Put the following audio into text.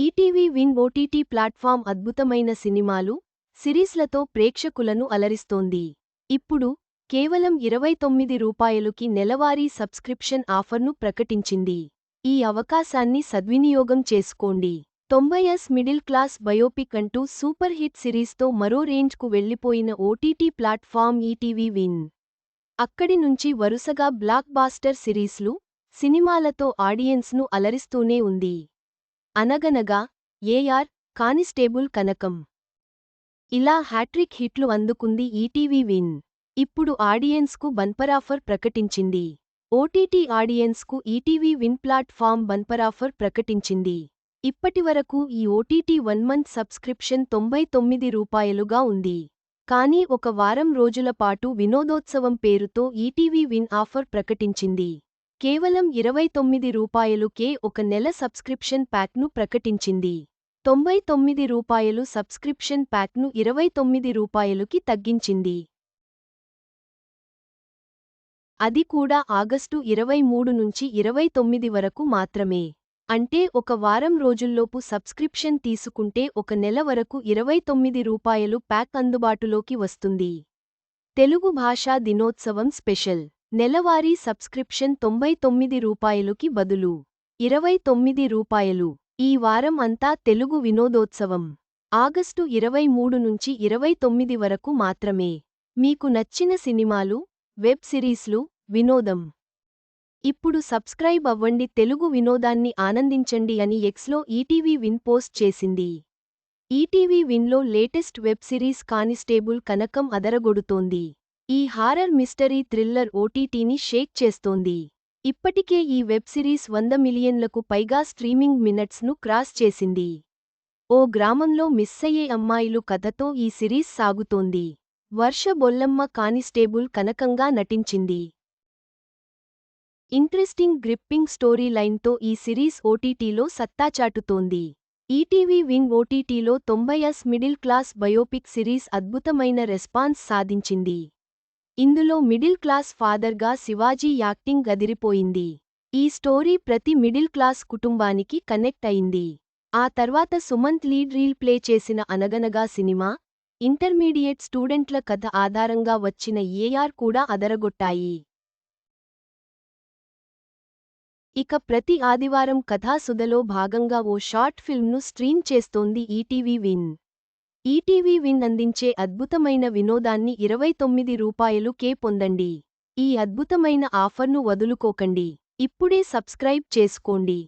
ETV win OTT platform అద్భుతమైన సినిమాలు సిరీస్లతో ప్రేక్షకులను అలరిస్తోంది. ఇప్పుడు కేవలం ఇరవై తొమ్మిది రూపాయలుకి నెలవారీ సబ్స్క్రిప్షన్ ఆఫర్ను ప్రకటించింది. ఈ అవకాశాన్ని సద్వినియోగం చేసుకోండి. తొంభై ఎస్ మిడిల్ క్లాస్ బయోపిక్ అంటూ సూపర్ హిట్ సిరీస్తో మరో రేంజ్కు వెళ్ళిపోయిన ఓటీటీ ప్లాట్ఫామ్ ఈటీవీ విన్. అక్కడి నుంచి వరుసగా బ్లాక్ బాస్టర్ సిరీస్లు సినిమాలతో ఆడియన్స్ను అలరిస్తూనే ఉంది. అనగనగా ఏఆర్ కానిస్టేబుల్ కనకం. ఇలా హ్యాట్రిక్ హిట్లు అందుకుంది ఈటీవీ విన్. ఇప్పుడు ఆడియన్స్కు బంపరాఫర్ ప్రకటించింది. OTT ఆడియన్స్కు ETV Win platform bumper offer ప్రకటించింది. ఇప్పటివరకు ఈ ఓటీటీ వన్ మంత్ సబ్స్క్రిప్షన్ తొంభై తొమ్మిది రూపాయలుగా ఉంది. కానీ ఒక వారం రోజుల పాటు వినోదోత్సవం పేరుతో ఈటీవీ విన్ ఆఫర్ ప్రకటించింది. కేవలం ఇరవై తొమ్మిది రూపాయలుకే ఒక నెల సబ్స్క్రిప్షన్ ప్యాక్ను ప్రకటించింది. తొంభై తొమ్మిది రూపాయలు సబ్స్క్రిప్షన్ ప్యాక్ను ఇరవై తొమ్మిది రూపాయలుకి తగ్గించింది. అది కూడా ఆగస్టు ఇరవై మూడు నుంచి ఇరవై తొమ్మిది వరకు మాత్రమే. అంటే ఒక వారం రోజుల్లోపు సబ్స్క్రిప్షన్ తీసుకుంటే ఒక నెల వరకు ఇరవై తొమ్మిది రూపాయలు ప్యాక్ అందుబాటులోకి వస్తుంది. తెలుగు భాషా దినోత్సవం స్పెషల్. నెలవారీ సబ్స్క్రిప్షన్ తొంభై తొమ్మిది రూపాయలుకి బదులు. ఇరవై తొమ్మిది రూపాయలు. ఈ వారం అంతా తెలుగు వినోదోత్సవం. ఆగస్టు ఇరవై మూడు నుంచి ఇరవై తొమ్మిది వరకు మాత్రమే. మీకు నచ్చిన సినిమాలు వెబ్ సిరీస్లు వినోదం. ఇప్పుడు సబ్స్క్రైబ్ అవ్వండి. తెలుగు వినోదాన్ని ఆనందించండి అని ఎక్స్లో ఈటీవీ విన్ పోస్ట్ చేసింది. ETV విన్లో latest web series constable Kanakam అదరగొడుతోంది. ఈ హారర్ మిస్టరీ థ్రిల్లర్ ఓటీటీని షేక్ చేస్తోంది. ఇప్పటికే ఈ వెబ్ సిరీస్ వంద మిలియన్లకు పైగా స్ట్రీమింగ్ మినట్స్ను క్రాస్ చేసింది. ఓ గ్రామంలో మిస్సయ్యే అమ్మాయిలు కథతో ఈ సిరీస్ సాగుతోంది. వర్ష బొల్లమ్మ కానిస్టేబుల్ కనకంగా నటించింది. ఇంట్రెస్టింగ్ గ్రిప్పింగ్ స్టోరీ లైన్తో ఈ సిరీస్ ఓటీటీలో సత్తాచాటుతోంది ఈటీవీ విన్ ఓటీటీలో తొంభై yes middle class biopic series అద్భుతమైన రెస్పాన్స్ సాధించింది. ఇందులో మిడిల్ క్లాస్ ఫాదర్గా శివాజీ యాక్టింగ్ గదిరిపోయింది. ఈ స్టోరీ ప్రతి మిడిల్ క్లాస్ కుటుంబానికి కనెక్ట్ అయింది. ఆ తర్వాత సుమంత్ లీడ్ రీల్ ప్లే చేసిన అనగనగా సినిమా ఇంటర్మీడియట్ స్టూడెంట్ల కథ ఆధారంగా వచ్చిన ఏఆర్ కూడా అదరగొట్టాయి. ఇక ప్రతి ఆదివారం కథాసుధలో భాగంగా ఓ షార్ట్ ఫిల్మ్ను స్ట్రీమ్ చేస్తోంది ఈటీవీ విన్. ఈటీవీ విన్ అందించే అద్భుతమైన వినోదాన్ని ఇరవై తొమ్మిది రూపాయలు కే పొందండి. ఈ అద్భుతమైన ఆఫర్ను వదులుకోకండి. ఇప్పుడే సబ్స్క్రైబ్ చేసుకోండి.